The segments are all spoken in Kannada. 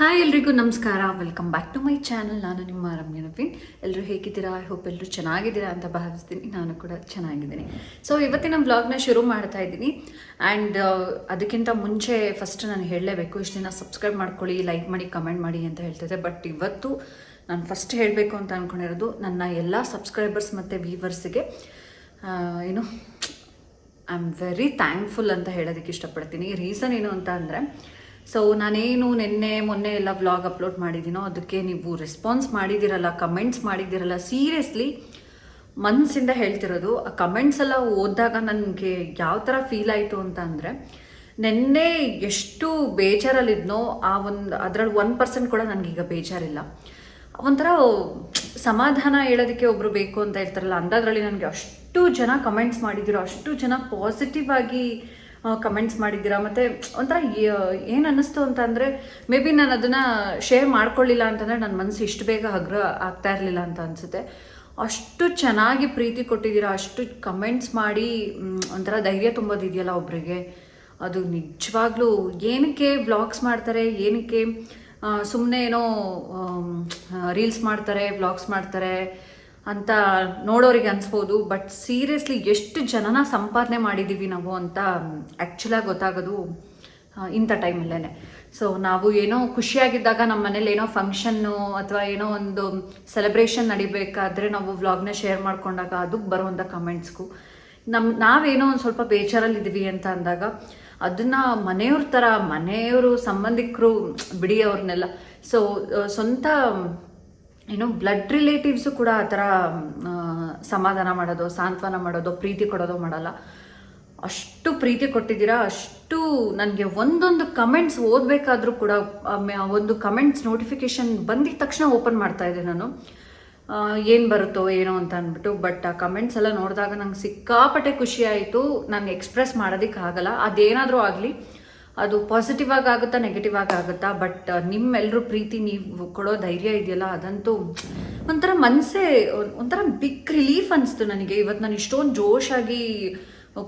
ಹಾಯ್ ಎಲ್ರಿಗೂ ನಮಸ್ಕಾರ. Welcome back to my channel ನಾನು ನಿಮ್ಮ ರಮ್ಯ ನವೀನ್. ಎಲ್ಲರೂ ಹೇಗಿದ್ದೀರಾ? ಐ ಹೋಪ್ ಎಲ್ಲರೂ ಚೆನ್ನಾಗಿದ್ದೀರಾ ಅಂತ ಭಾವಿಸ್ತೀನಿ. ನಾನು ಕೂಡ ಚೆನ್ನಾಗಿದ್ದೀನಿ. ಸೊ ಇವತ್ತಿನ ಬ್ಲಾಗ್ನ ಶುರು ಮಾಡ್ತಾ ಇದ್ದೀನಿ. ಆ್ಯಂಡ್ ಅದಕ್ಕಿಂತ ಮುಂಚೆ ಫಸ್ಟ್ ನಾನು ಹೇಳಲೇಬೇಕು, ಇಷ್ಟು ದಿನ ಸಬ್ಸ್ಕ್ರೈಬ್ ಮಾಡ್ಕೊಳ್ಳಿ ಲೈಕ್ ಮಾಡಿ ಕಮೆಂಟ್ ಮಾಡಿ ಅಂತ ಹೇಳ್ತಿದ್ದೆ. ಬಟ್ ಇವತ್ತು ನಾನು ಫಸ್ಟ್ ಹೇಳಬೇಕು ಅಂತ ಅಂದ್ಕೊಂಡಿರೋದು ನನ್ನ ಎಲ್ಲ ಸಬ್ಸ್ಕ್ರೈಬರ್ಸ್ ಮತ್ತು ವ್ಯೂವರ್ಸಿಗೆ ಏನು ಐ ಆಮ್ ವೆರಿ ಥ್ಯಾಂಕ್ಫುಲ್ ಅಂತ ಹೇಳೋದಕ್ಕೆ ಇಷ್ಟಪಡ್ತೀನಿ. ರೀಸನ್ ಏನು ಅಂತ ಅಂದರೆ ಸೊ ನಾನೇನು ನಿನ್ನೆ, ಮೊನ್ನೆ ಎಲ್ಲ ವ್ಲಾಗ್ ಅಪ್ಲೋಡ್ ಮಾಡಿದ್ದೀನೋ ಅದಕ್ಕೆ ನೀವು ರೆಸ್ಪಾನ್ಸ್ ಮಾಡಿದ್ದೀರಲ್ಲ ಕಮೆಂಟ್ಸ್ ಮಾಡಿದ್ದೀರಲ್ಲ ಸೀರಿಯಸ್ಲಿ ಮನಸ್ಸಿಂದ ಹೇಳ್ತಿರೋದು, ಆ ಕಮೆಂಟ್ಸ್ ಎಲ್ಲ ಓದಿದಾಗ ನನಗೆ ಯಾವ ಥರ ಫೀಲ್ ಆಯಿತು ಅಂತ ಅಂದರೆ, ನಿನ್ನೆ ಎಷ್ಟು ಬೇಜಾರಲ್ಲಿದ್ನೋ ಆ ಒಂದು, ಅದರಲ್ಲಿ ಒನ್ ಪರ್ಸೆಂಟ್ ಕೂಡ ನನಗೀಗ ಬೇಜಾರಿಲ್ಲ. ಒಂಥರ ಸಮಾಧಾನ ಹೇಳೋದಕ್ಕೆ ಒಬ್ರು ಬೇಕು ಅಂತ ಹೇಳ್ತಾರಲ್ಲ ಅಂಥದ್ರಲ್ಲಿ ನನಗೆ ಅಷ್ಟು ಜನ ಕಮೆಂಟ್ಸ್ ಮಾಡಿದ್ದೀರೋ ಅಷ್ಟು ಜನ ಪಾಸಿಟಿವ್ ಆಗಿ ಕಮೆಂಟ್ಸ್ ಮಾಡಿದ್ದೀರಾ? ಮತ್ತು ಒಂಥರ ಏನು ಅನ್ನಿಸ್ತು ಅಂತ ಅಂದರೆ ಮೇ ಬಿ ನಾನು ಅದನ್ನು ಶೇರ್ ಮಾಡ್ಕೊಳ್ಳಿಲ್ಲ ಅಂತಂದರೆ ನನ್ನ ಮನಸ್ಸು ಇಷ್ಟು ಬೇಗ ಹಗ್ರ ಆಗ್ತಾ ಇರಲಿಲ್ಲ ಅಂತ ಅನಿಸುತ್ತೆ. ಅಷ್ಟು ಚೆನ್ನಾಗಿ ಪ್ರೀತಿ ಕೊಟ್ಟಿದ್ದೀರಾ? ಅಷ್ಟು ಕಮೆಂಟ್ಸ್ ಮಾಡಿ ಒಂಥರ ಧೈರ್ಯ ತುಂಬೋದಿದೆಯಲ್ಲ ಒಬ್ರಿಗೆ. ಅದು ನಿಜವಾಗ್ಲೂ ಏನಕ್ಕೆ ವ್ಲಾಗ್ಸ್ ಮಾಡ್ತಾರೆ? ಏನಕ್ಕೆ ಸುಮ್ಮನೆ ಏನೋ ರೀಲ್ಸ್ ಮಾಡ್ತಾರೆ ವ್ಲಾಗ್ಸ್ ಮಾಡ್ತಾರೆ? ಅಂತ ನೋಡೋರಿಗೆ ಅನಿಸ್ಬೋದು ಬಟ್ ಸೀರಿಯಸ್ಲಿ ಎಷ್ಟು ಜನನ ಸಂಪಾದನೆ ಮಾಡಿದ್ದೀವಿ ನಾವು ಅಂತ ಆ್ಯಕ್ಚುಲಾಗಿ ಗೊತ್ತಾಗೋದು ಇಂಥ ಟೈಮಲ್ಲೇ ಸೊ ನಾವು ಏನೋ ಖುಷಿಯಾಗಿದ್ದಾಗ ನಮ್ಮ ಮನೇಲಿ ಏನೋ ಫಂಕ್ಷನ್ನು ಅಥವಾ ಏನೋ ಒಂದು ಸೆಲೆಬ್ರೇಷನ್ ನಡಿಬೇಕಾದ್ರೆ ನಾವು ವ್ಲಾಗ್ನ ಶೇರ್ ಮಾಡ್ಕೊಂಡಾಗ ಅದಕ್ಕೆ ಬರುವಂಥ ಕಮೆಂಟ್ಸ್ಗೂ ನಮ್ಮ ನಾವೇನೋ ಒಂದು ಸ್ವಲ್ಪ ಬೇಜಾರಲ್ಲಿದ್ದೀವಿ ಅಂತ ಅಂದಾಗ ಅದನ್ನು ಮನೆಯವ್ರ ಥರ ಮನೆಯವರು ಸಂಬಂಧಿಕರು ಬಿಡಿ ಅವ್ರನ್ನೆಲ್ಲ. ಸೊ ಸ್ವಂತ ಏನೋ ಬ್ಲಡ್ ರಿಲೇಟಿವ್ಸು ಕೂಡ ಆ ಥರ ಸಮಾಧಾನ ಮಾಡೋದು, ಸಾಂತ್ವನ ಮಾಡೋದು, ಪ್ರೀತಿ ಕೊಡೋದು ಮಾಡಲ್ಲ. ಅಷ್ಟು ಪ್ರೀತಿ ಕೊಟ್ಟಿದ್ದೀರಾ, ಅಷ್ಟು ನನಗೆ ಒಂದೊಂದು ಕಮೆಂಟ್ಸ್ ಓದಬೇಕಾದ್ರೂ ಕೂಡ ಒಂದು ಕಮೆಂಟ್ಸ್ ನೋಟಿಫಿಕೇಶನ್ ಬಂದಿದ ತಕ್ಷಣ ಓಪನ್ ಮಾಡ್ತಾ ಇದ್ದೆ ನಾನು. ಏನು ಬರುತ್ತೋ, ಏನೋ ಅಂತ ಅಂದ್ಬಿಟ್ಟು ಬಟ್ ಆ ಕಮೆಂಟ್ಸ್ ಎಲ್ಲ ನೋಡಿದಾಗ ನಂಗೆ ಸಿಕ್ಕಾಪಟ್ಟೆ ಖುಷಿ ಆಯಿತು. ನಾನು ಎಕ್ಸ್ಪ್ರೆಸ್ ಮಾಡೋದಕ್ಕೆ ಆಗಲ್ಲ ಅದೇನಾದರೂ ಆಗಲಿ ಅದು ಪಾಸಿಟಿವ್ ಆಗಿ ಆಗುತ್ತಾ ನೆಗೆಟಿವ್ ಆಗಿ ಆಗುತ್ತಾ ಬಟ್ ನಿಮ್ಮೆಲ್ಲರೂ ಪ್ರೀತಿ, ನೀವು ಕೊಡೋ ಧೈರ್ಯ ಇದೆಯಲ್ಲ, ಅದಂತೂ ಒಂಥರ ಮನಸ್ಸೇ ಒಂಥರ ಬಿಗ್ ರಿಲೀಫ್ ಅನಿಸ್ತು ನನಗೆ. ಇವತ್ತು ನಾನು ಇಷ್ಟೊಂದು ಜೋಶಾಗಿ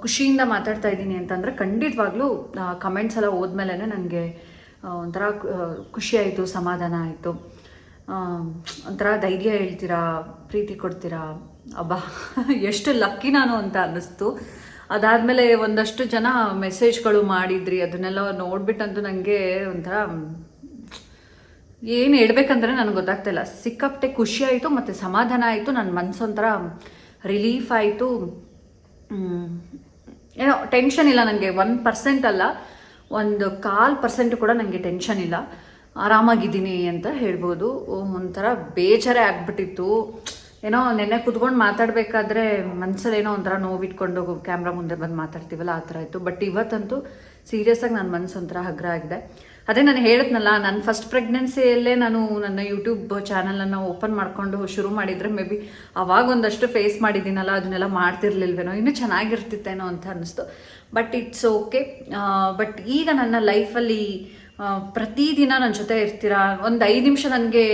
ಖುಷಿಯಿಂದ ಮಾತಾಡ್ತಾ ಇದ್ದೀನಿ ಅಂತಂದರೆ ಖಂಡಿತವಾಗ್ಲೂ ಕಮೆಂಟ್ಸ್ ಎಲ್ಲ ಹೋದ್ಮೇಲೆ ನನಗೆ ಒಂಥರ ಖುಷಿ ಆಯಿತು, ಸಮಾಧಾನ ಆಯಿತು. ಒಂಥರ ಧೈರ್ಯ ಹೇಳ್ತೀರಾ, ಪ್ರೀತಿ ಕೊಡ್ತೀರಾ, ಅಬ್ಬಾ, ಎಷ್ಟು ಲಕ್ಕಿ ನಾನು ಅಂತ ಅನ್ನಿಸ್ತು. ಅದಾದಮೇಲೆ ಒಂದಷ್ಟು ಜನ ಮೆಸೇಜ್ಗಳು ಮಾಡಿದ್ರಿ. ಅದನ್ನೆಲ್ಲ ನೋಡ್ಬಿಟ್ಟಂತೂ ನನಗೆ ಒಂಥರ ಏನು ಹೇಳ್ಬೇಕಂದ್ರೆ ನನಗೆ ಗೊತ್ತಾಗ್ತಿಲ್ಲ ಸಿಕ್ಕಾಪಟ್ಟೆ ಖುಷಿ ಆಯಿತು ಮತ್ತು ಸಮಾಧಾನ ಆಯಿತು. ನನ್ನ ಮನಸ್ಸು ಒಂಥರ ರಿಲೀಫ್ ಆಯಿತು. ಏನೋ ಟೆನ್ಷನ್ ಇಲ್ಲ ನನಗೆ ಒನ್ ಪರ್ಸೆಂಟ್ ಅಲ್ಲ, ಒಂದು ಕಾಲ್ ಪರ್ಸೆಂಟ್ ಕೂಡ ನನಗೆ ಟೆನ್ಷನ್ ಇಲ್ಲ. ಆರಾಮಾಗಿದ್ದೀನಿ ಅಂತ ಹೇಳ್ಬೋದು. ಒಂಥರ ಬೇಜಾರೇ ಆಗ್ಬಿಟ್ಟಿತ್ತು. ಏನೋ ನೆನ್ನೆ ಕುತ್ಕೊಂಡು ಮಾತಾಡಬೇಕಾದ್ರೆ ಮನ್ಸಲ್ಲಿ ಏನೋ ಒಂಥರ ನೋವಿಟ್ಕೊಂಡು ಕ್ಯಾಮ್ರಾ ಮುಂದೆ ಬಂದು ಮಾತಾಡ್ತೀವಲ್ಲ ಆ ಥರ ಇತ್ತು. ಬಟ್ ಇವತ್ತಂತೂ ಸೀರಿಯಸ್ ಆಗಿ ನನ್ನ ಮನಸ್ಸು ಒಂಥರ ಹಗ್ರ ಆಗಿದೆ. ಅದೇ ನಾನು ಹೇಳಿದ್ನಲ್ಲ ನನ್ನ ಫಸ್ಟ್ ಪ್ರೆಗ್ನೆನ್ಸಿಯಲ್ಲೇ ನಾನು ನನ್ನ ಯೂಟ್ಯೂಬ್ ಚಾನಲನ್ನು ಓಪನ್ ಮಾಡಿಕೊಂಡು ಶುರು ಮಾಡಿದರೆ ಮೇ ಬಿ ಅವಾಗ ಒಂದಷ್ಟು ಫೇಸ್ ಮಾಡಿದ್ದೀನಲ್ಲ, ಅದನ್ನೆಲ್ಲ ಮಾಡ್ತಿರ್ಲಿಲ್ವೇನೋ, ಇನ್ನೂ ಚೆನ್ನಾಗಿರ್ತಿತ್ತೇನೋ ಅಂತ ಅನ್ನಿಸ್ತು. ಬಟ್ ಇಟ್ಸ್ ಓಕೆ ಬಟ್ ಈಗ ನನ್ನ ಲೈಫಲ್ಲಿ ಪ್ರತಿದಿನ ನನ್ನ ಜೊತೆ ಇರ್ತೀರಾ? ಒಂದು ಐದು ನಿಮಿಷ ನನಗೆ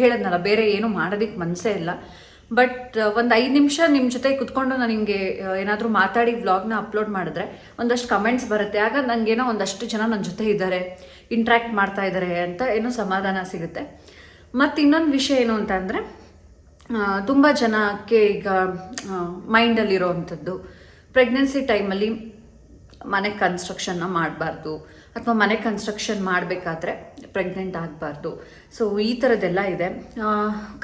ಹೇಳದ್ನಲ್ಲ, ಬೇರೆ ಏನು ಮಾಡೋದಕ್ಕೆ ಮನಸ್ಸೇ ಇಲ್ಲ. ಬಟ್ ಒಂದು ಐದು ನಿಮಿಷ ನಿಮ್ಮ ಜೊತೆ ಕುತ್ಕೊಂಡು ನಾನು ನಿಮಗೆ ಏನಾದರೂ ಮಾತಾಡಿ ವ್ಲಾಗ್ನ ಅಪ್ಲೋಡ್ ಮಾಡಿದ್ರೆ ಒಂದಷ್ಟು ಕಮೆಂಟ್ಸ್ ಬರುತ್ತೆ. ಆಗ ನನಗೇನೋ ಒಂದಷ್ಟು ಜನ ನನ್ನ ಜೊತೆ ಇದ್ದಾರೆ ಇಂಟ್ರ್ಯಾಕ್ಟ್ ಮಾಡ್ತಾ ಇದ್ದಾರೆ ಅಂತ ಏನೋ ಸಮಾಧಾನ ಸಿಗುತ್ತೆ. ಮತ್ತು ಇನ್ನೊಂದು ವಿಷಯ ಏನು ಅಂತ ಅಂದರೆ ತುಂಬ ಜನಕ್ಕೆ ಈಗ ಮೈಂಡಲ್ಲಿರೋವಂಥದ್ದು ಪ್ರೆಗ್ನೆನ್ಸಿ ಟೈಮಲ್ಲಿ ಮನೆ ಕನ್ಸ್ಟ್ರಕ್ಷನ್ನ ಮಾಡಬಾರ್ದು. ಅಥವಾ ಮನೆ ಕನ್ಸ್ಟ್ರಕ್ಷನ್ ಮಾಡಬೇಕಾದ್ರೆ ಪ್ರೆಗ್ನೆಂಟ್ ಆಗಬಾರ್ದು. ಸೊ ಈ ಥರದ್ದೆಲ್ಲ ಇದೆ.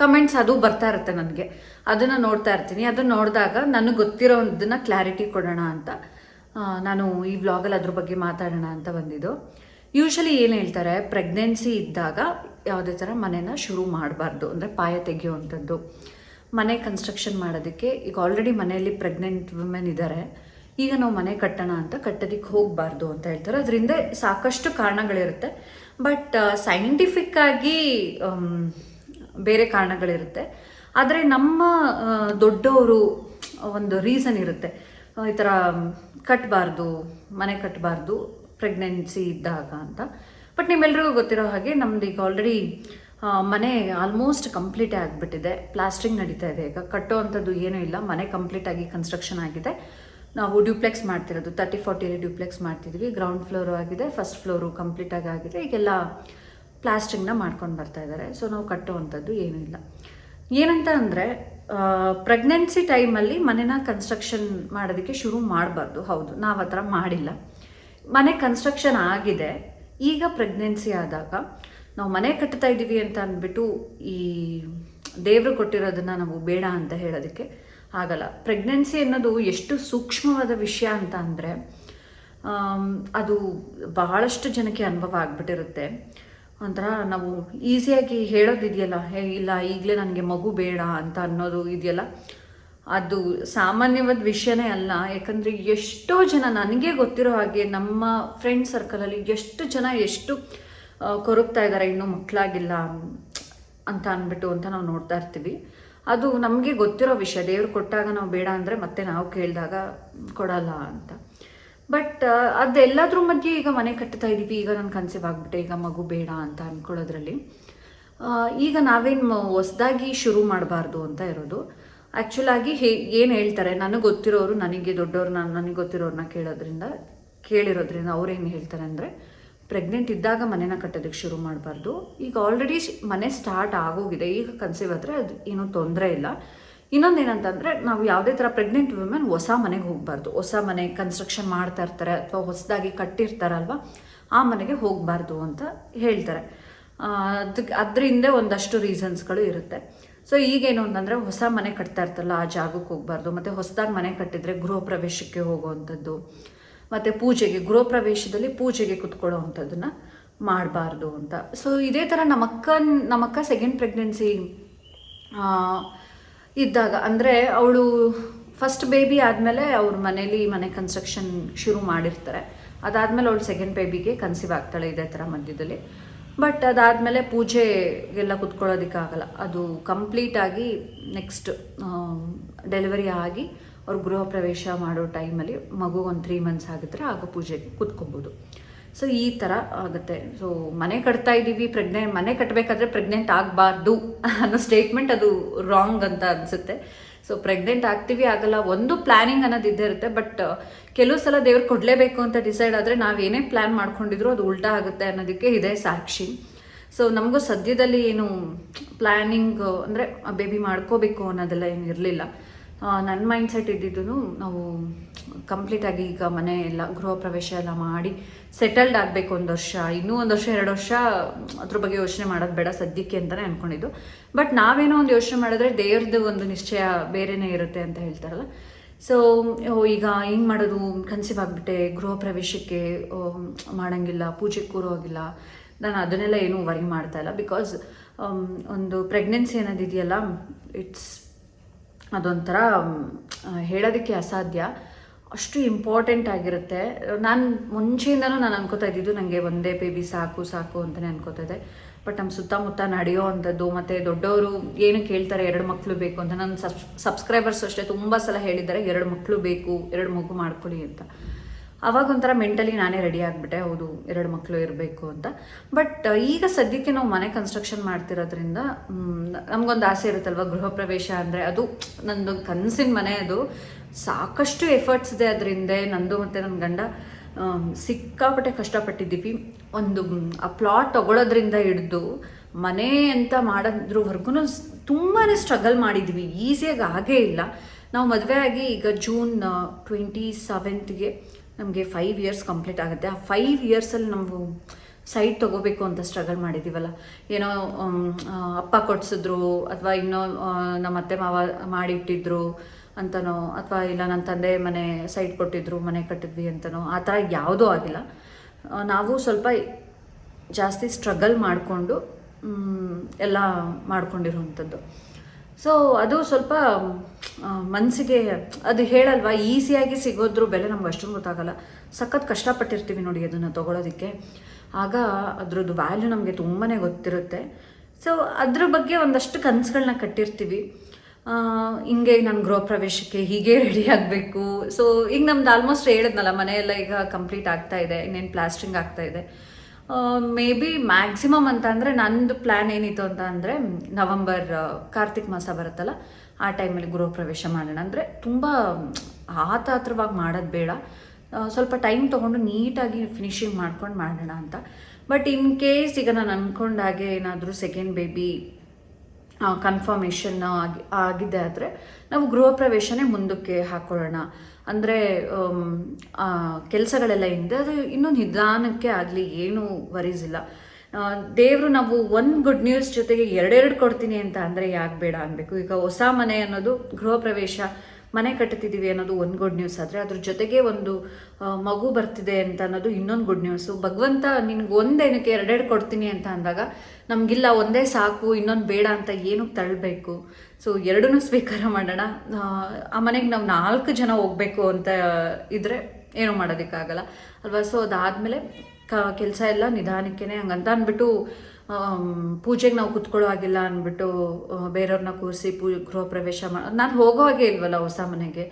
ಕಮೆಂಟ್ಸ್ ಅದು ಬರ್ತಾ ಇರುತ್ತೆ ನನಗೆ. ಅದನ್ನು ನೋಡ್ತಾ ಇರ್ತೀನಿ. ಅದನ್ನು ನೋಡಿದಾಗ ನನಗೆ ಗೊತ್ತಿರೋ ಒಂದನ್ನು ಕ್ಲಾರಿಟಿ ಕೊಡೋಣ ಅಂತ. ನಾನು ಈ ವ್ಲಾಗಲ್ಲಿ ಅದ್ರ ಬಗ್ಗೆ ಮಾತಾಡೋಣ ಅಂತ ಬಂದಿದ್ದು. ಯೂಶಲಿ ಏನು ಹೇಳ್ತಾರೆ ಪ್ರೆಗ್ನೆನ್ಸಿ ಇದ್ದಾಗ ಯಾವುದೇ ಥರ ಮನೇನ ಶುರು ಮಾಡಬಾರ್ದು. ಅಂದರೆ ಪಾಯ ತೆಗೆಯುವಂಥದ್ದು. ಮನೆ ಕನ್ಸ್ಟ್ರಕ್ಷನ್ ಮಾಡೋದಕ್ಕೆ ಈಗ ಆಲ್ರೆಡಿ ಮನೆಯಲ್ಲಿ ಪ್ರೆಗ್ನೆಂಟ್ ವುಮೆನ್ ಇದ್ದಾರೆ ಈಗ ನಾವು ಮನೆ ಕಟ್ಟೋಣ ಅಂತ ಕಟ್ಟೋದಕ್ಕೆ ಹೋಗಬಾರ್ದು ಅಂತ ಹೇಳ್ತಾರೆ. ಅದರಿಂದ ಸಾಕಷ್ಟು ಕಾರಣಗಳಿರುತ್ತೆ. ಬಟ್ ಸೈಂಟಿಫಿಕ್ ಆಗಿ ಬೇರೆ ಕಾರಣಗಳಿರುತ್ತೆ. ಆದರೆ ನಮ್ಮ ದೊಡ್ಡವರು ಒಂದು ರೀಸನ್ ಇರುತ್ತೆ. ಈ ಥರ ಕಟ್ಟಬಾರ್ದು ಮನೆ ಕಟ್ಟಬಾರ್ದು ಪ್ರೆಗ್ನೆನ್ಸಿ ಇದ್ದಾಗ ಅಂತ. ಬಟ್ ನಿಮ್ಮೆಲ್ರಿಗೂ ಗೊತ್ತಿರೋ ಹಾಗೆ ನಮ್ದು ಈಗ ಆಲ್ರೆಡಿ ಮನೆ ಆಲ್ಮೋಸ್ಟ್ ಕಂಪ್ಲೀಟೇ ಆಗಿಬಿಟ್ಟಿದೆ ಪ್ಲಾಸ್ಟ್ರಿಂಗ್ ನಡೀತಾ ಇದೆ. ಈಗ ಕಟ್ಟೋ ಅಂಥದ್ದು ಏನೂ ಇಲ್ಲ. ಮನೆ ಕಂಪ್ಲೀಟ್ ಆಗಿ ಕನ್ಸ್ಟ್ರಕ್ಷನ್ ಆಗಿದೆ. ನಾವು ಡ್ಯೂಪ್ಲೆಕ್ಸ್ ಮಾಡ್ತಿರೋದು, ತರ್ಟಿ ಫೋರ್ಟಿಯಲ್ಲಿ ಡ್ಯೂಪ್ಲೆಕ್ಸ್ ಮಾಡ್ತಿದ್ವಿ. ಗ್ರೌಂಡ್ ಫ್ಲೋರು ಆಗಿದೆ, ಫಸ್ಟ್ ಫ್ಲೋರು ಕಂಪ್ಲೀಟ್ ಆಗಿ ಆಗಿದೆ. ಈಗೆಲ್ಲ ಪ್ಲಾಸ್ಟಿಂಗ್ನ ಮಾಡ್ಕೊಂಡು ಬರ್ತಾ ಇದ್ದಾರೆ. ಸೊ ನಾವು ಕಟ್ಟುವಂಥದ್ದು ಏನೂ ಇಲ್ಲ. ಏನಂತ ಅಂದರೆ ಪ್ರೆಗ್ನೆನ್ಸಿ ಟೈಮಲ್ಲಿ ಮನೆನ ಕನ್ಸ್ಟ್ರಕ್ಷನ್ ಮಾಡೋದಕ್ಕೆ ಶುರು ಮಾಡಬಾರ್ದು. ಹೌದು, ನಾವು ಆ ಥರ ಮಾಡಿಲ್ಲ. ಮನೆ ಕನ್ಸ್ಟ್ರಕ್ಷನ್ ಆಗಿದೆ. ಈಗ ಪ್ರೆಗ್ನೆನ್ಸಿ ಆದಾಗ ನಾವು ಮನೆ ಕಟ್ತಾ ಇದ್ದೀವಿ ಅಂತ ಅಂದ್ಬಿಟ್ಟು ಈ ದೇವರು ಕೊಟ್ಟಿರೋದನ್ನು ನಾವು ಬೇಡ ಅಂತ ಹೇಳೋದಕ್ಕೆ ಆಗಲ್ಲ. ಪ್ರೆಗ್ನೆನ್ಸಿ ಅನ್ನೋದು ಎಷ್ಟು ಸೂಕ್ಷ್ಮವಾದ ವಿಷಯ ಅಂತ ಅಂದರೆ ಅದು ಬಹಳಷ್ಟು ಜನಕ್ಕೆ ಅನುಭವ ಆಗ್ಬಿಟ್ಟಿರುತ್ತೆ. ಒಂಥರ ನಾವು ಈಸಿಯಾಗಿ ಹೇಳೋದಿದೆಯಲ್ಲ, ಹೇ, ಇಲ್ಲ, ಈಗಲೇ ನನಗೆ ಮಗು ಬೇಡ ಅಂತ ಅನ್ನೋದು ಇದೆಯಲ್ಲ. ಅದು ಸಾಮಾನ್ಯವಾದ ವಿಷಯನೇ ಅಲ್ಲ. ಯಾಕಂದರೆ ಎಷ್ಟೋ ಜನ ನನಗೆ ಗೊತ್ತಿರೋ ಹಾಗೆ ನಮ್ಮ ಫ್ರೆಂಡ್ ಸರ್ಕಲಲ್ಲಿ ಎಷ್ಟು ಜನ ಎಷ್ಟು ಕೊರಗ್ತಾ ಇದ್ದಾರೆ ಇನ್ನೂ ಮಕ್ಕಳಾಗಿಲ್ಲ ಅಂತ ಅಂದ್ಬಿಟ್ಟು ಅಂತ ನಾವು ನೋಡ್ತಾ ಇರ್ತೀವಿ. ಅದು ನಮಗೆ ಗೊತ್ತಿರೋ ವಿಷಯ, ದೇವ್ರು ಕೊಟ್ಟಾಗ ನಾವು ಬೇಡ ಅಂದರೆ ಮತ್ತೆ ನಾವು ಕೇಳಿದಾಗ ಕೊಡಲ್ಲ ಅಂತ. ಬಟ್ ಅದೆಲ್ಲದ್ರ ಮಧ್ಯೆ ಈಗ ಮನೆ ಕಟ್ಟುತ್ತಾ ಇದ್ದೀವಿ ಈಗ ನಾನು ಕನ್ಸೀವ್ ಆಗ್ಬಿಟ್ಟೆ, ಈಗ ಮಗು ಬೇಡ ಅಂತ ಅಂದ್ಕೊಳ್ಳೋದ್ರಲ್ಲಿ ಈಗ ನಾವೇನು ಹೊಸ್ದಾಗಿ ಶುರು ಮಾಡಬಾರ್ದು ಅಂತ ಇರೋದು. ಆ್ಯಕ್ಚುಲಾಗಿ ಹೇ, ಏನು ಹೇಳ್ತಾರೆ, ನನಗೆ ಗೊತ್ತಿರೋರು, ನನಗೆ ದೊಡ್ಡವ್ರು, ನಾನು, ನನಗೆ ಗೊತ್ತಿರೋರನ್ನ ಕೇಳೋದ್ರಿಂದ, ಕೇಳಿರೋದ್ರಿಂದ ಅವ್ರೇನು ಹೇಳ್ತಾರೆ ಅಂದರೆ ಪ್ರೆಗ್ನೆಂಟ್ ಇದ್ದಾಗ ಮನೆನ ಕಟ್ಟೋದಕ್ಕೆ ಶುರು ಮಾಡಬಾರ್ದು. ಈಗ ಆಲ್ರೆಡಿ ಮನೆ ಸ್ಟಾರ್ಟ್ ಆಗೋಗಿದೆ. ಈಗ ಕನ್ಸೀವ್ ಆದರೆ ಅದು ಏನೂ ತೊಂದರೆ ಇಲ್ಲ. ಇನ್ನೊಂದು ಏನಂತಂದರೆ ನಾವು ಯಾವುದೇ ಥರ ಪ್ರೆಗ್ನೆಂಟ್ ವುಮೆನ್ ಹೊಸ ಮನೆಗೆ ಹೋಗಬಾರ್ದು. ಹೊಸ ಮನೆ ಕನ್ಸ್ಟ್ರಕ್ಷನ್ ಮಾಡ್ತಾ ಇರ್ತಾರೆ ಅಥವಾ ಹೊಸದಾಗಿ ಕಟ್ಟಿರ್ತಾರಲ್ವ, ಆ ಮನೆಗೆ ಹೋಗಬಾರ್ದು ಅಂತ ಹೇಳ್ತಾರೆ. ಅದಕ್ಕೆ ಅದ್ರ ಹಿಂದೆ ಒಂದಷ್ಟು ರೀಸನ್ಸ್ಗಳು ಇರುತ್ತೆ. ಸೊ ಈಗೇನು ಅಂತಂದರೆ ಹೊಸ ಮನೆ ಕಟ್ತಾ ಇರ್ತಲ್ಲ, ಆ ಜಾಗಕ್ಕೆ ಹೋಗಬಾರ್ದು. ಮತ್ತು ಹೊಸದಾಗಿ ಮನೆ ಕಟ್ಟಿದರೆ ಗೃಹ ಪ್ರವೇಶಕ್ಕೆ ಹೋಗುವಂಥದ್ದು. ಮತ್ತು ಪೂಜೆಗೆ, ಗೃಹಪ್ರವೇಶದಲ್ಲಿ ಪೂಜೆಗೆ ಕುತ್ಕೊಳ್ಳೋ ಅಂಥದ್ದನ್ನು ಮಾಡಬಾರ್ದು ಅಂತ. ಸೊ ಇದೇ ಥರ ನಮ್ಮಕ್ಕ ನಮ್ಮಕ್ಕ ಸೆಕೆಂಡ್ ಪ್ರೆಗ್ನೆನ್ಸಿ ಇದ್ದಾಗ ಅಂದರೆ ಅವಳು ಫಸ್ಟ್ ಬೇಬಿ ಆದಮೇಲೆ ಅವ್ರ ಮನೇಲಿ ಮನೆ ಕನ್ಸ್ಟ್ರಕ್ಷನ್ ಶುರು ಮಾಡಿರ್ತಾರೆ. ಅದಾದಮೇಲೆ ಅವಳು ಸೆಕೆಂಡ್ ಬೇಬಿಗೆ ಕನ್ಸೀವ್ ಆಗ್ತಾಳೆ ಇದೇ ಥರ ಮಧ್ಯದಲ್ಲಿ. ಬಟ್ ಅದಾದಮೇಲೆ ಪೂಜೆಗೆಲ್ಲ ಕುತ್ಕೊಳ್ಳೋದಕ್ಕಾಗಲ್ಲ. ಅದು ಕಂಪ್ಲೀಟಾಗಿ ನೆಕ್ಸ್ಟ್ ಡೆಲಿವರಿ ಆಗಿ ಅವ್ರು ಗೃಹ ಪ್ರವೇಶ ಮಾಡೋ ಟೈಮಲ್ಲಿ ಮಗು ಒಂದು ತ್ರೀ ಮಂತ್ಸ್ ಆಗಿದ್ರೆ ಆಗ ಪೂಜೆಗೆ ಕುತ್ಕೋಬೋದು. ಸೊ ಈ ಥರ ಆಗುತ್ತೆ. ಸೊ ಮನೆ ಕಟ್ತಾ ಇದ್ದೀವಿ ಪ್ರೆಗ್ನೆ ಮನೆ ಕಟ್ಟಬೇಕಾದ್ರೆ ಪ್ರೆಗ್ನೆಂಟ್ ಆಗಬಾರ್ದು ಅನ್ನೋ ಸ್ಟೇಟ್ಮೆಂಟ್ ಅದು ರಾಂಗ್ ಅಂತ ಅನಿಸುತ್ತೆ. ಸೊ ಪ್ರೆಗ್ನೆಂಟ್ ಆಗ್ತೀವಿ ಆಗಲ್ಲ, ಒಂದು ಪ್ಲ್ಯಾನಿಂಗ್ ಅನ್ನೋದು ಇದ್ದೇ ಇರುತ್ತೆ ಬಟ್ ಕೆಲವು ಸಲ ದೇವ್ರು ಕೊಡಲೇಬೇಕು ಅಂತ ಡಿಸೈಡ್ ಆದರೆ ಏನೇ ಪ್ಲ್ಯಾನ್ ಮಾಡ್ಕೊಂಡಿದ್ರು ಅದು ಉಲ್ಟಾ ಆಗುತ್ತೆ ಅನ್ನೋದಕ್ಕೆ ಇದೇ ಸಾಕ್ಷಿ. ಸೊ ನಮಗೂ ಸದ್ಯದಲ್ಲಿ ಏನು ಪ್ಲ್ಯಾನಿಂಗ್ ಅಂದರೆ ಬೇಬಿ ಮಾಡ್ಕೋಬೇಕು ಅನ್ನೋದೆಲ್ಲ ಏನು ಇರಲಿಲ್ಲ. ನನ್ನ ಮೈಂಡ್ ಸೆಟ್ ಇದ್ದಿದ್ದು ನಾವು ಕಂಪ್ಲೀಟಾಗಿ ಈಗ ಮನೆ ಎಲ್ಲ, ಗೃಹ ಪ್ರವೇಶ ಎಲ್ಲ ಮಾಡಿ ಸೆಟಲ್ಡ್ ಆಗಬೇಕು ಒಂದು ವರ್ಷ. ಇನ್ನೂ ಒಂದು ವರ್ಷ, ಎರಡು ವರ್ಷ ಅದ್ರ ಬಗ್ಗೆ ಯೋಚನೆ ಮಾಡೋದು ಬೇಡ ಸದ್ಯಕ್ಕೆ ಅಂತಲೇ ಅಂದ್ಕೊಂಡಿದ್ದು ಬಟ್ ನಾವೇನೋ ಒಂದು ಯೋಚನೆ ಮಾಡಿದ್ರೆ ದೇವ್ರದ್ದು ಒಂದು ನಿಶ್ಚಯ ಬೇರೆನೇ ಇರುತ್ತೆ ಅಂತ ಹೇಳ್ತಾರಲ್ಲ. ಸೊ ಈಗ ಹಿಂಗೆ ಮಾಡೋದು? ಕನ್ಸೀವ್ ಆಗಿಬಿಟ್ಟೆ. ಗೃಹ ಪ್ರವೇಶಕ್ಕೆ ಮಾಡೋಂಗಿಲ್ಲ ಮಾಡಂಗಿಲ್ಲ ಪೂಜೆ ಕೂರೋಗಿಲ್ಲ ನಾನು ಅದನ್ನೆಲ್ಲ ಏನೂ ವರಿ ಮಾಡ್ತಾ ಇಲ್ಲ ಬಿಕಾಸ್ ಒಂದು ಪ್ರೆಗ್ನೆನ್ಸಿ ಅನ್ನೋದಿದೆಯಲ್ಲ ಇಟ್ಸ್ ಅದೊಂಥರ ಹೇಳೋದಕ್ಕೆ ಅಸಾಧ್ಯ. ಅಷ್ಟು ಇಂಪಾರ್ಟೆಂಟ್ ಆಗಿರುತ್ತೆ. ನಾನು ಮುಂಚೆಯಿಂದನೂ ನಾನು ಅನ್ಕೋತಾ ಇದ್ದಿದ್ದು ನನಗೆ ಒಂದೇ ಬೇಬಿ ಸಾಕು ಸಾಕು ಅಂತಲೇ ಅನ್ಕೋತಾ ಇದ್ದೆ. ಬಟ್ ನಮ್ಮ ಸುತ್ತಮುತ್ತ ನಡೆಯೋ ಅಂಥದ್ದು ಮತ್ತು ದೊಡ್ಡವರು ಏನು ಕೇಳ್ತಾರೆ, ಎರಡು ಮಕ್ಕಳು ಬೇಕು ಅಂತ. ನನ್ನ ಸಬ್ ಸಬ್ಸ್ಕ್ರೈಬರ್ಸ್ ಅಷ್ಟೇ ತುಂಬ ಸಲ ಹೇಳಿದ್ದಾರೆ, ಎರಡು ಮಕ್ಕಳು ಬೇಕು, ಎರಡು ಮಗು ಮಾಡ್ಕೊಳ್ಳಿ ಅಂತ. ಅವಾಗ ಒಂಥರ ಮೆಂಟಲಿ ನಾನೇ ರೆಡಿ ಆಗಿಬಿಟ್ಟೆ, ಹೌದು, ಎರಡು ಮಕ್ಕಳು ಇರಬೇಕು ಅಂತ. ಬಟ್ ಈಗ ಸದ್ಯಕ್ಕೆ ನಾವು ಮನೆ ಕನ್ಸ್ಟ್ರಕ್ಷನ್ ಮಾಡ್ತಿರೋದ್ರಿಂದ ನಮಗೊಂದು ಆಸೆ ಇರುತ್ತಲ್ವ, ಗೃಹ ಪ್ರವೇಶ ಅಂದರೆ? ಅದು ನಂದು ಕನಸಿನ ಮನೆ ಅದು. ಸಾಕಷ್ಟು ಎಫರ್ಟ್ಸ್ ಇದೆ ಅದರಿಂದ. ನಂದು ಮತ್ತು ನನ್ನ ಗಂಡ ಸಿಕ್ಕಾಪಟ್ಟೆ ಕಷ್ಟಪಟ್ಟಿದ್ದೀವಿ. ಒಂದು ಆ ಪ್ಲಾಟ್ ತಗೊಳ್ಳೋದ್ರಿಂದ ಹಿಡಿದು, ಮನೆ ಅಂತ ಮಾಡೋದ್ರವರೆಗೂ ತುಂಬಾ ಸ್ಟ್ರಗಲ್ ಮಾಡಿದ್ವಿ. ಈಸಿಯಾಗಿ ಆಗೇ ಇಲ್ಲ. ನಾವು ಮದುವೆ ಆಗಿ ಈಗ ಜೂನ್ ಟ್ವೆಂಟಿ ಸೆವೆಂತ್ಗೆ ನಮಗೆ ಫೈವ್ ಇಯರ್ಸ್ ಕಂಪ್ಲೀಟ್ ಆಗುತ್ತೆ. ಆ ಫೈವ್ ಇಯರ್ಸಲ್ಲಿ ನಾವು ಸೈಟ್ ತೊಗೋಬೇಕು ಅಂತ ಸ್ಟ್ರಗಲ್ ಮಾಡಿದ್ದೀವಲ್ಲ ಏನೋ ಅಪ್ಪ ಕೊಡಿಸಿದ್ರು, ಅಥವಾ ಇನ್ನೂ ನಮ್ಮ ಅತ್ತೆ ಮಾವ ಮಾಡಿಟ್ಟಿದ್ರು ಅಂತನೋ, ಅಥವಾ ಇಲ್ಲ ನನ್ನ ತಂದೆ ಮನೆ ಸೈಟ್ ಕೊಟ್ಟಿದ್ರು, ಮನೆ ಕಟ್ಟಿದ್ವಿ ಅಂತನೋ, ಆ ಥರ ಯಾವುದೂ ಆಗಿಲ್ಲ. ನಾವು ಸ್ವಲ್ಪ ಜಾಸ್ತಿ ಸ್ಟ್ರಗಲ್ ಮಾಡಿಕೊಂಡು ಎಲ್ಲ ಮಾಡ್ಕೊಂಡಿರುವಂಥದ್ದು. ಸೊ ಅದು ಸ್ವಲ್ಪ ಮನಸ್ಸಿಗೆ ಅದು ಹೇಳಲ್ವಾ? ಈಸಿಯಾಗಿ ಸಿಗೋದ್ರ ಬೆಲೆ ನಮ್ಗೆ ಅಷ್ಟೊಂದು ಗೊತ್ತಾಗಲ್ಲ. ಸಖತ್ ಕಷ್ಟಪಟ್ಟಿರ್ತೀವಿ ನೋಡಿ ಅದನ್ನು ತೊಗೊಳೋದಕ್ಕೆ. ಆಗ ಅದ್ರದ್ದು ವ್ಯಾಲ್ಯೂ ನಮಗೆ ತುಂಬಾ ಗೊತ್ತಿರುತ್ತೆ. ಸೊ ಅದ್ರ ಬಗ್ಗೆ ಒಂದಷ್ಟು ಕನಸುಗಳನ್ನ ಕಟ್ಟಿರ್ತೀವಿ. ಹಿಂಗೆ ನಾನು ಗೃಹ ಪ್ರವೇಶಕ್ಕೆ ಹೀಗೆ ರೆಡಿ ಆಗಬೇಕು. ಸೊ ಈಗ ನಮ್ದು ಆಲ್ಮೋಸ್ಟ್ ಹೇಳಿದ್ನಲ್ಲ, ಮನೆಯೆಲ್ಲ ಈಗ ಕಂಪ್ಲೀಟ್ ಆಗ್ತಾ ಇದೆ, ಇನ್ನೇನು ಪ್ಲಾಸ್ಟ್ರಿಂಗ್ ಆಗ್ತಾ ಇದೆ. ಮೇ ಬಿ ಮ್ಯಾಕ್ಸಿಮಮ್ ಅಂತ ಅಂದರೆ ನಂದು ಪ್ಲ್ಯಾನ್ ಏನಿತ್ತು ಅಂತ ಅಂದರೆ ನವಂಬರ್ ಕಾರ್ತಿಕ್ ಮಾಸ ಬರುತ್ತಲ್ಲ, ಆ ಟೈಮಲ್ಲಿ ಗೃಹ ಪ್ರವೇಶ ಮಾಡೋಣ. ಅಂದರೆ ತುಂಬ ಆತಾತ್ರವಾಗಿ ಮಾಡೋದು ಬೇಡ. ಸ್ವಲ್ಪ ಟೈಮ್ ತೊಗೊಂಡು ನೀಟಾಗಿ ಫಿನಿಶಿಂಗ್ ಮಾಡ್ಕೊಂಡು ಮಾಡೋಣ ಅಂತ. ಬಟ್ ಇನ್ ಕೇಸ್ ಈಗ ನಾನು ಅಂದ್ಕೊಂಡಾಗೆ ಏನಾದರೂ ಸೆಕೆಂಡ್ ಬೇಬಿ ಕನ್ಫರ್ಮೇಷನ್ ಆಗಿ, ಆಗಿದೆ ಆದರೆ ನಾವು ಗೃಹ ಪ್ರವೇಶನೇ ಮುಂದಕ್ಕೆ ಹಾಕೊಳ್ಳೋಣ. ಅಂದರೆ ಕೆಲಸಗಳೆಲ್ಲ ಹಿಂದೆ, ಅದು ಇನ್ನೂ ನಿಧಾನಕ್ಕೆ ಆಗಲಿ, ಏನೂ ವರೀಸ್ ಇಲ್ಲ. ದೇವರು ನಾವು ಒಂದು ಗುಡ್ ನ್ಯೂಸ್ ಜೊತೆಗೆ ಎರಡೆರಡು ಕೊಡ್ತೀನಿ ಅಂತ ಅಂದರೆ ಯಾಕೆ ಬೇಡ ಅನ್ಬೇಕು. ಈಗ ಹೊಸ ಮನೆ ಅನ್ನೋದು ಗೃಹ ಪ್ರವೇಶ ಮನೆ ಕಟ್ಟುತ್ತಿದ್ದೀವಿ ಅನ್ನೋದು ಒಂದು ಗುಡ್ ನ್ಯೂಸ್ ಆದರೆ ಅದ್ರ ಜೊತೆಗೆ ಒಂದು ಮಗು ಬರ್ತಿದೆ ಅಂತ ಅನ್ನೋದು ಇನ್ನೊಂದು ಗುಡ್ ನ್ಯೂಸು ಭಗವಂತ ನಿನಗೆ ಒಂದೇನಕ್ಕೆ ಎರಡೆರಡು ಕೊಡ್ತೀನಿ ಅಂತ ಅಂದಾಗ ನಮಗಿಲ್ಲ ಒಂದೇ ಸಾಕು ಇನ್ನೊಂದು ಬೇಡ ಅಂತ ಏನಕ್ಕೆ ತಳ್ಳಬೇಕು ಸೊ ಎರಡೂ ಸ್ವೀಕಾರ ಮಾಡೋಣ. ಆ, ಮನೆಗೆ ನಾವು ನಾಲ್ಕು ಜನ ಹೋಗಬೇಕು ಅಂತ ಇದ್ರೆ ಏನೂ ಮಾಡೋದಕ್ಕಾಗಲ್ಲ. ಅಲ್ವಾ? ಸೊ ಅದಾದಮೇಲೆ ಕ ಕೆಲಸ ಎಲ್ಲ ನಿಧಾನಕ್ಕೇನೆ ಹಂಗಂತ ಅಂದ್ಬಿಟ್ಟು ಪೂಜೆಗೆ ನಾವು ಕುತ್ಕೊಳ್ಳೋ ಆಗಿಲ್ಲ ಅಂದ್ಬಿಟ್ಟು ಬೇರೆಯವ್ರನ್ನ ಕೂರಿಸಿ ಪೂ, ಗೃಹ ಪ್ರವೇಶ ಮಾಡಿ ನಾನು ಹೋಗೋ ಹಾಗೆ ಇಲ್ವಲ್ಲ ಹೊಸ ಮನೆಗೆ.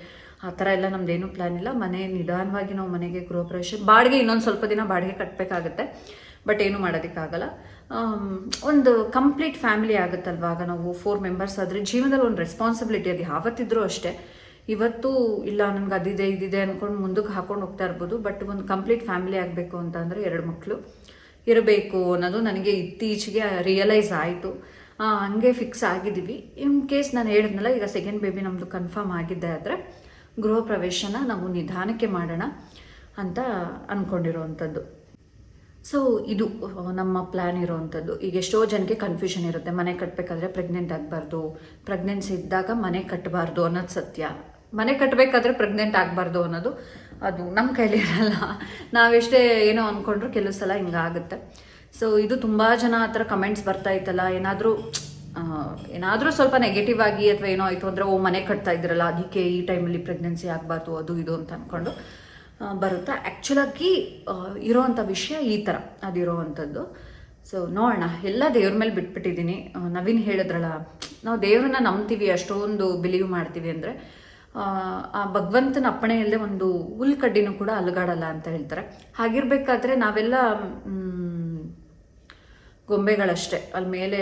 ಆ ಥರ ಎಲ್ಲ ನಮ್ದೇನು ಪ್ಲ್ಯಾನ್ ಇಲ್ಲ. ಮನೆ ನಿಧಾನವಾಗಿ ನಾವು ಮನೆಗೆ ಗೃಹ ಪ್ರವೇಶ, ಬಾಡಿಗೆ ಇನ್ನೊಂದು ಸ್ವಲ್ಪ ದಿನ ಬಾಡಿಗೆ ಕಟ್ಟಬೇಕಾಗತ್ತೆ ಬಟ್ ಏನು ಮಾಡೋದಕ್ಕಾಗಲ್ಲ. ಒಂದು ಕಂಪ್ಲೀಟ್ ಫ್ಯಾಮಿಲಿ ಆಗುತ್ತಲ್ವ? ಆಗ ನಾವು ಫೋರ್ ಮೆಂಬರ್ಸ್ ಆದರೆ ಜೀವನದಲ್ಲಿ ಒಂದು ರೆಸ್ಪಾನ್ಸಿಬಿಲಿಟಿ ಅದು ಯಾವತ್ತಿದ್ರೂ ಅಷ್ಟೇ. ಇವತ್ತು ಇಲ್ಲ, ನನಗೆ ಅದಿದೆ, ಇದಿದೆ ಅಂದ್ಕೊಂಡು ಮುಂದಕ್ಕೆ ಹಾಕೊಂಡು ಹೋಗ್ತಾ ಇರ್ಬೋದು, ಬಟ್ ಒಂದು ಕಂಪ್ಲೀಟ್ ಫ್ಯಾಮಿಲಿ ಆಗಬೇಕು ಅಂತ ಅಂದರೆ ಎರಡು ಮಕ್ಕಳು ಇರಬೇಕು ಅನ್ನೋದು ನನಗೆ ಇತ್ತೀಚೆಗೆ ರಿಯಲೈಸ್ ಆಯಿತು. ಹಂಗೆ ಫಿಕ್ಸ್ ಆಗಿದ್ದೀವಿ. ಇನ್ ಕೇಸ್ ನಾನು ಹೇಳಿದ್ನಲ್ಲ, ಈಗ ಸೆಕೆಂಡ್ ಬೇಬಿ ನಮ್ಮದು ಕನ್ಫರ್ಮ್ ಆಗಿದ್ದೆ ಆದರೆ ಗೃಹ ಪ್ರವೇಶನ ನಾವು ನಿಧಾನಕ್ಕೆ ಮಾಡೋಣ ಅಂತ ಅಂದ್ಕೊಂಡಿರೋವಂಥದ್ದು ಸೊ ಇದು ನಮ್ಮ ಪ್ಲ್ಯಾನ್ ಇರೋವಂಥದ್ದು ಈಗ ಎಷ್ಟೋ ಜನಕ್ಕೆ ಕನ್ಫ್ಯೂಷನ್ ಇರುತ್ತೆ. ಮನೆ ಕಟ್ಟಬೇಕಾದ್ರೆ ಪ್ರೆಗ್ನೆಂಟ್ ಆಗಬಾರ್ದು ಪ್ರೆಗ್ನೆನ್ಸಿ ಇದ್ದಾಗ ಮನೆ ಕಟ್ಟಬಾರ್ದು ಅನ್ನೋದು ಸತ್ಯ. ಮನೆ ಕಟ್ಟಬೇಕಾದ್ರೆ ಪ್ರೆಗ್ನೆಂಟ್ ಆಗಬಾರ್ದು ಅನ್ನೋದು ಅದು ನಮ್ಮ ಕೈಲಿ ಇರಲ್ಲ. ನಾವೆಷ್ಟೇ ಏನೋ ಅಂದ್ಕೊಂಡ್ರು ಕೆಲವು ಸಲ ಹಿಂಗಾಗುತ್ತೆ. ಸೊ ಇದು ತುಂಬ ಜನ ಆ ಥರ ಕಮೆಂಟ್ಸ್ ಬರ್ತಾ ಇತ್ತಲ್ಲ, ಏನಾದರೂ ಏನಾದರೂ ಸ್ವಲ್ಪ ನೆಗೆಟಿವ್ ಆಗಿ ಅಥವಾ ಏನೋ ಆಯಿತು ಅಂದರೆ, ಓ, ಮನೆ ಕಟ್ತಾ ಇದ್ರಲ್ಲ, ಅದಕ್ಕೆ ಈ ಟೈಮಲ್ಲಿ ಪ್ರೆಗ್ನೆನ್ಸಿ ಆಗಬಾರ್ದು, ಅದು ಇದು ಅಂತ ಅಂದ್ಕೊಂಡು ಬರುತ್ತಾ. ಆ್ಯಕ್ಚುಲಾಗಿ ಇರೋವಂಥ ವಿಷಯ ಈ ಥರ ಅದಿರೋವಂಥದ್ದು ಸೊ ನೋಡೋಣ. ಎಲ್ಲ ದೇವ್ರ ಮೇಲೆ ಬಿಟ್ಬಿಟ್ಟಿದ್ದೀನಿ. ನವೀನ್ ಹೇಳಿದ್ರಲ್ಲ, ನಾವು ದೇವ್ರನ್ನ ನಂಬ್ತೀವಿ, ಅಷ್ಟೊಂದು ಬಿಲೀವ್ ಮಾಡ್ತೀವಿ ಅಂದರೆ ಆ ಭಗವಂತನ ಅಪ್ಪಣೆ ಇಲ್ಲದೆ ಒಂದು ಹುಲ್ಕಡ್ಡಿನೂ ಕೂಡ ಅಲುಗಾಡಲ್ಲ ಅಂತ ಹೇಳ್ತಾರೆ. ಹಾಗಿರ್ಬೇಕಾದ್ರೆ ನಾವೆಲ್ಲ ಗೊಂಬೆಗಳಷ್ಟೇ. ಅಲ್ಲಿ ಮೇಲೆ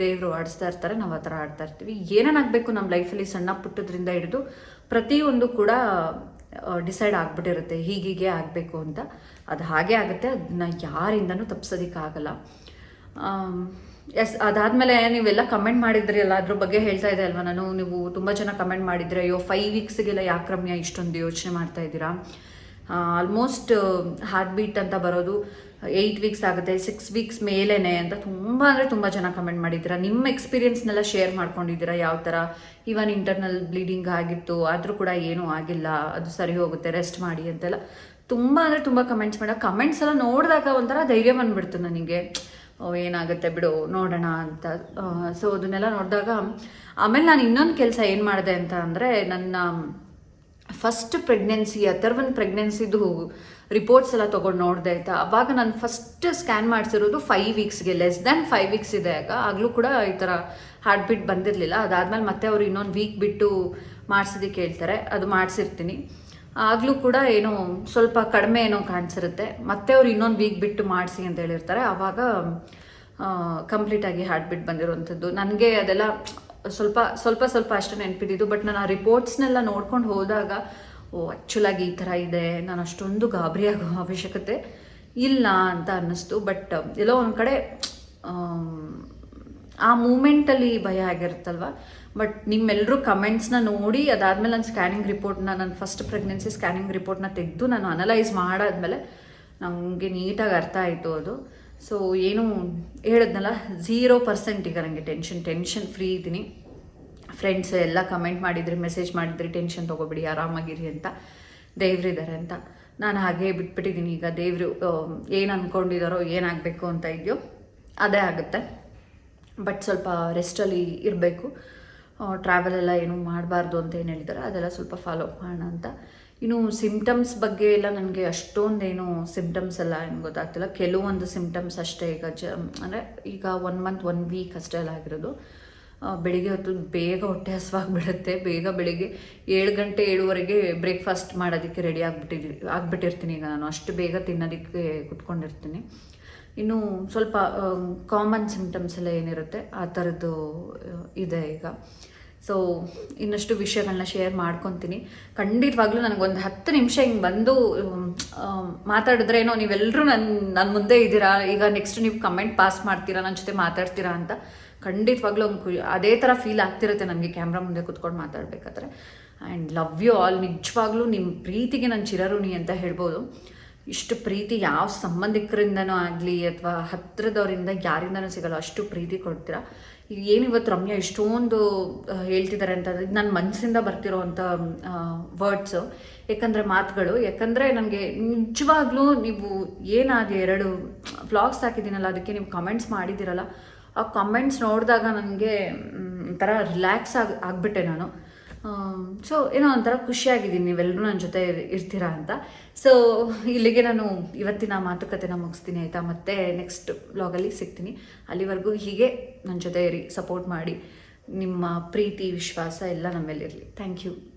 ದೇವರು ಆಡಿಸ್ತಾ ಇರ್ತಾರೆ, ನಾವು ಆ ಥರ ಆಡ್ತಾ ಇರ್ತೀವಿ. ಏನೇನಾಗಬೇಕು ನಮ್ಮ ಲೈಫಲ್ಲಿ ಸಣ್ಣ ಪುಟ್ಟದ್ರಿಂದ ಹಿಡಿದು ಪ್ರತಿಯೊಂದು ಕೂಡ ಡಿಸೈಡ್ ಆಗಿಬಿಟ್ಟಿರುತ್ತೆ, ಹೀಗೀಗೆ ಆಗಬೇಕು ಅಂತ. ಅದು ಹಾಗೆ ಆಗುತ್ತೆ ಅದನ್ನ ಯಾರಿಂದನೂ ತಪ್ಪಿಸೋದಕ್ಕಾಗಲ್ಲ ಎಸ್, ಅದಾದಮೇಲೆ ನೀವೆಲ್ಲ ಕಮೆಂಟ್ ಮಾಡಿದ್ರಿ ಅಲ್ಲ, ಅದ್ರ ಬಗ್ಗೆ ಹೇಳ್ತಾ ಇದೆ ಅಲ್ವಾ ನಾನು. ನೀವು ತುಂಬ ಜನ ಕಮೆಂಟ್ ಮಾಡಿದ್ರೆ, ಅಯ್ಯೋ ಫೈವ್ ವೀಕ್ಸ್ಗೆಲ್ಲ ಯಾಕೆ ರಮ್ಯ ಇಷ್ಟೊಂದು ಯೋಚನೆ ಮಾಡ್ತಾ ಇದ್ದೀರಾ? ಆಲ್ಮೋಸ್ಟ್ ಹಾರ್ಟ್ ಬೀಟ್ ಅಂತ ಬರೋದು ಏಯ್ಟ್ ವೀಕ್ಸ್ ಆಗುತ್ತೆ ಸಿಕ್ಸ್ ವೀಕ್ಸ್ ಮೇಲೇನೆ ಅಂತ ತುಂಬ ಅಂದರೆ ತುಂಬ ಜನ ಕಮೆಂಟ್ ಮಾಡಿದ್ದೀರಾ? ನಿಮ್ಮ ಎಕ್ಸ್ಪೀರಿಯನ್ಸ್ನೆಲ್ಲ ಶೇರ್ ಮಾಡ್ಕೊಂಡಿದ್ದೀರಾ ಯಾವ ಥರ ಈವನ್ ಇಂಟರ್ನಲ್ ಬ್ಲೀಡಿಂಗ್ ಆಗಿತ್ತು, ಆದರೂ ಕೂಡ ಏನೂ ಆಗಿಲ್ಲ, ಅದು ಸರಿ ಹೋಗುತ್ತೆ ರೆಸ್ಟ್ ಮಾಡಿ ಅಂತೆಲ್ಲ. ತುಂಬ ಅಂದರೆ ತುಂಬ ಕಮೆಂಟ್ಸ್ ಮಾಡ ಕಮೆಂಟ್ಸ್ ಎಲ್ಲ ನೋಡಿದಾಗ ಒಂಥರ ಧೈರ್ಯ ಬಂದ್ಬಿಡ್ತು ನನಗೆ. ಏನಾಗುತ್ತೆ ಬಿಡು, ನೋಡೋಣ ಅಂತ. ಸೊ ಅದನ್ನೆಲ್ಲ ನೋಡಿದಾಗ, ಆಮೇಲೆ ನಾನು ಇನ್ನೊಂದು ಕೆಲಸ ಏನು ಮಾಡಿದೆ ಅಂತ ಅಂದರೆ, ನನ್ನ ಫಸ್ಟ್ ಪ್ರೆಗ್ನೆನ್ಸಿ ಅಥರ್ವನ್ ಪ್ರೆಗ್ನೆನ್ಸಿದು ರಿಪೋರ್ಟ್ಸ್ ಎಲ್ಲ ತೊಗೊಂಡು ನೋಡಿದೆ ಆಯಿತಾ? ಅವಾಗ ನಾನು ಫಸ್ಟ್ ಸ್ಕ್ಯಾನ್ ಮಾಡಿಸಿರೋದು ಫೈವ್ ವೀಕ್ಸ್ಗೆ ಲೆಸ್ ದ್ಯಾನ್ ಫೈವ್ ವೀಕ್ಸ್ ಇದೆ ಆಗ. ಆಗಲೂ ಕೂಡ ಈ ಥರ ಹಾರ್ಟ್ ಬೀಟ್ ಬಂದಿರಲಿಲ್ಲ. ಅದಾದಮೇಲೆ ಮತ್ತೆ ಅವರು ಇನ್ನೊಂದು ವೀಕ್ ಬಿಟ್ಟು ಮಾಡಿಸೋದಕ್ಕೆ ಹೇಳ್ತಾರೆ ಅದು ಮಾಡಿಸಿರ್ತೀನಿ. ಆಗಲೂ ಕೂಡ ಏನೋ ಸ್ವಲ್ಪ ಕಡಿಮೆ ಏನೋ ಕಾಣಿಸಿರುತ್ತೆ. ಮತ್ತೆ ಅವ್ರು ಇನ್ನೊಂದು ವೀಕ್ ಬಿಟ್ಟು ಮಾಡಿಸಿ ಅಂತ ಹೇಳಿರ್ತಾರೆ. ಆವಾಗ ಕಂಪ್ಲೀಟಾಗಿ ಹಾರ್ಟ್ ಬಿಟ್ ಬಂದಿರುವಂಥದ್ದು. ನನಗೆ ಅದೆಲ್ಲ ಸ್ವಲ್ಪ ಸ್ವಲ್ಪ ಸ್ವಲ್ಪ ಅಷ್ಟು ನೆನಪಿದ್ದು ಬಟ್ ನಾನು ಆ ರಿಪೋರ್ಟ್ಸ್ನೆಲ್ಲ ನೋಡ್ಕೊಂಡು ಹೋದಾಗ, ಓ ಆ್ಯಕ್ಚುಲಾಗಿ ಈ ಥರ ಇದೆ. ನಾನು ಅಷ್ಟೊಂದು ಗಾಬರಿ ಆಗೋ ಅವಶ್ಯಕತೆ ಇಲ್ಲ ಅಂತ ಅನ್ನಿಸ್ತು. ಬಟ್ ಎಲ್ಲೋ ಒಂದು ಕಡೆ, ಆ ಮೂಮೆಂಟಲ್ಲಿ ಭಯ ಆಗಿರುತ್ತಲ್ವ? ಬಟ್ ನಿಮ್ಮೆಲ್ಲರೂ ಕಮೆಂಟ್ಸ್ನ ನೋಡಿ, ಅದಾದಮೇಲೆ ನಾನು ಸ್ಕ್ಯಾನಿಂಗ್ ರಿಪೋರ್ಟ್ನ ನನ್ನ ಫಸ್ಟ್ ಪ್ರೆಗ್ನೆನ್ಸಿ ಸ್ಕ್ಯಾನಿಂಗ್ ರಿಪೋರ್ಟ್ನ ತೆಗೆದು ನಾನು ಅನಲೈಸ್ ಮಾಡಾದ್ಮೇಲೆ ನನಗೆ ನೀಟಾಗಿ ಅರ್ಥ ಆಯಿತು ಅದು. ಸೊ ಏನು ಹೇಳಿದ್ನಲ್ಲ ಝೀರೋ ಪರ್ಸೆಂಟ್ ಈಗ ನನಗೆ ಟೆನ್ಷನ್ ಟೆನ್ಷನ್ ಫ್ರೀ ಇದ್ದೀನಿ. ಫ್ರೆಂಡ್ಸ್ ಎಲ್ಲ ಕಮೆಂಟ್ ಮಾಡಿದ್ರಿ ಮೆಸೇಜ್ ಮಾಡಿದ್ರಿ ಟೆನ್ಷನ್ ತೊಗೊಬಿಡಿ, ಆರಾಮಾಗಿರಿ ಅಂತ. ದೇವ್ರಿದ್ದಾರೆ ಅಂತ. ನಾನು ಹಾಗೆ ಬಿಟ್ಬಿಟ್ಟಿದ್ದೀನಿ. ಈಗ ದೇವರು ಏನು ಅಂದ್ಕೊಂಡಿದ್ದಾರೋ ಏನಾಗಬೇಕು ಅಂತ ಇದೆಯೋ, ಅದೇ ಆಗುತ್ತೆ. ಬಟ್ ಸ್ವಲ್ಪ ರೆಸ್ಟಲ್ಲಿ ಇರಬೇಕು. ಟ್ರಾವೆಲ್ ಎಲ್ಲ ಏನು ಮಾಡಬಾರ್ದು ಅಂತ ಏನು ಹೇಳಿದ್ದಾರೆ ಅದೆಲ್ಲ ಸ್ವಲ್ಪ ಫಾಲೋ ಮಾಡೋಣ ಅಂತ. ಇನ್ನು ಸಿಮ್ಟಮ್ಸ್ ಬಗ್ಗೆ ಎಲ್ಲ ನನಗೆ ಅಷ್ಟೊಂದೇನು ಸಿಮ್ಟಮ್ಸ್ ಎಲ್ಲ ಏನು ಗೊತ್ತಾಗ್ತಿಲ್ಲ. ಕೆಲವೊಂದು ಸಿಮ್ಟಮ್ಸ್ ಅಷ್ಟೇ ಈಗ ಜ, ಅಂದರೆ ಈಗ ಒನ್ ಮಂತ್ ಒನ್ ವೀಕ್ ಅಷ್ಟೇ ಎಲ್ಲ ಆಗಿರೋದು. ಬೆಳಿಗ್ಗೆ ಹೊತ್ತು ಬೇಗ ಹೊಟ್ಟೆ ಹಸುವಾಗ್ಬಿಡುತ್ತೆ. ಬೇಗ ಬೆಳಿಗ್ಗೆ ಏಳು ಗಂಟೆ ಏಳುವರೆಗೆ ಬ್ರೇಕ್ಫಾಸ್ಟ್ ಮಾಡೋದಕ್ಕೆ ರೆಡಿ ಆಗಿಬಿಟ್ಟಿದ್ವಿ, ಆಗಿಬಿಟ್ಟಿರ್ತೀನಿ ಈಗ ನಾನು. ಅಷ್ಟು ಬೇಗ ತಿನ್ನೋದಕ್ಕೆ ಕುತ್ಕೊಂಡಿರ್ತೀನಿ. ಇನ್ನು ಸ್ವಲ್ಪ ಕಾಮನ್ ಸಿಮ್ಟಮ್ಸ್ ಎಲ್ಲ ಏನಿರುತ್ತೆ, ಆ ಥರದ್ದು ಇದೆ ಈಗ. ಸೊ ಇನ್ನಷ್ಟು ವಿಷಯಗಳನ್ನ ಶೇರ್ ಮಾಡ್ಕೊತೀನಿ. ಖಂಡಿತವಾಗ್ಲೂ ನನಗೊಂದು ಹತ್ತು ನಿಮಿಷ ಹಿಂಗೆ ಬಂದು ಮಾತಾಡಿದ್ರೆ ಏನೋ ನೀವೆಲ್ಲರೂ ನನ್ನ ನನ್ನ ಮುಂದೆ ಇದ್ದೀರಾ? ಈಗ ನೆಕ್ಸ್ಟ್ ನೀವು ಕಮೆಂಟ್ ಪಾಸ್ ಮಾಡ್ತೀರಾ? ನನ್ನ ಜೊತೆ ಮಾತಾಡ್ತೀರಾ ಅಂತ? ಖಂಡಿತವಾಗ್ಲೂ ಒಂದು ಅದೇ ಥರ ಫೀಲ್ ಆಗ್ತಿರುತ್ತೆ ನನಗೆ ಕ್ಯಾಮ್ರಾ ಮುಂದೆ ಕುತ್ಕೊಂಡು ಮಾತಾಡಬೇಕಾದ್ರೆ. ಆ್ಯಂಡ್ ಲವ್ ಯು ಆಲ್ ನಿಜವಾಗ್ಲೂ ನಿಮ್ಮ ಪ್ರೀತಿಗೆ ನಾನು ಚಿರಋಣಿ ಅಂತ ಹೇಳ್ಬೋದು. ಇಷ್ಟು ಪ್ರೀತಿ ಯಾವ ಸಂಬಂಧಿಕರಿಂದನೂ ಆಗಲಿ ಅಥವಾ ಹತ್ತಿರದವರಿಂದ ಯಾರಿಂದನೂ ಸಿಗಲ್ಲ, ಅಷ್ಟು ಪ್ರೀತಿ ಕೊಡ್ತೀರಾ? ಏನು ಇವತ್ತು ರಮ್ಯಾ ಇಷ್ಟೊಂದು ಹೇಳ್ತಿದ್ದಾರೆ ಅಂತ ನನ್ನ ಮನಸ್ಸಿಂದ ಬರ್ತಿರೋವಂಥ ವರ್ಡ್ಸು ಯಾಕಂದರೆ ಮಾತುಗಳು. ಯಾಕಂದರೆ ನನಗೆ ನಿಜವಾಗ್ಲೂ ನೀವು ಏನಾಗಿ ಎರಡು ವ್ಲಾಗ್ಸ್ ಹಾಕಿದ್ದೀನಲ್ಲ, ಅದಕ್ಕೆ ನೀವು ಕಮೆಂಟ್ಸ್ ಮಾಡಿದ್ದೀರಲ್ಲ, ಆ ಕಮೆಂಟ್ಸ್ ನೋಡಿದಾಗ ನನಗೆ ಒಂಥರ ರಿಲ್ಯಾಕ್ಸ್ ಆಗಿ, ಆಗಿಬಿಟ್ಟೆ ನಾನು. ಸೊ ಏನೋ ಒಂಥರ ಖುಷಿಯಾಗಿದ್ದೀನಿ. ನೀವೆಲ್ಲರೂ ನನ್ನ ಜೊತೆ ಇರ್- ಇರ್ತೀರಾ ಅಂತ. ಸೊ ಇಲ್ಲಿಗೆ ನಾನು ಇವತ್ತಿನ ಮಾತುಕತೆನ ಮುಗಿಸ್ತೀನಿ ಆಯಿತಾ? ಮತ್ತೆ ನೆಕ್ಸ್ಟ್ ಬ್ಲಾಗಲ್ಲಿ ಸಿಗ್ತೀನಿ. ಅಲ್ಲಿವರೆಗೂ ಹೀಗೆ ನನ್ನ ಜೊತೆ ಇರಿ ಸಪೋರ್ಟ್ ಮಾಡಿ. ನಿಮ್ಮ ಪ್ರೀತಿ, ವಿಶ್ವಾಸ ಎಲ್ಲ ನಮ್ಮಲ್ಲಿರಲಿ ಥ್ಯಾಂಕ್ ಯು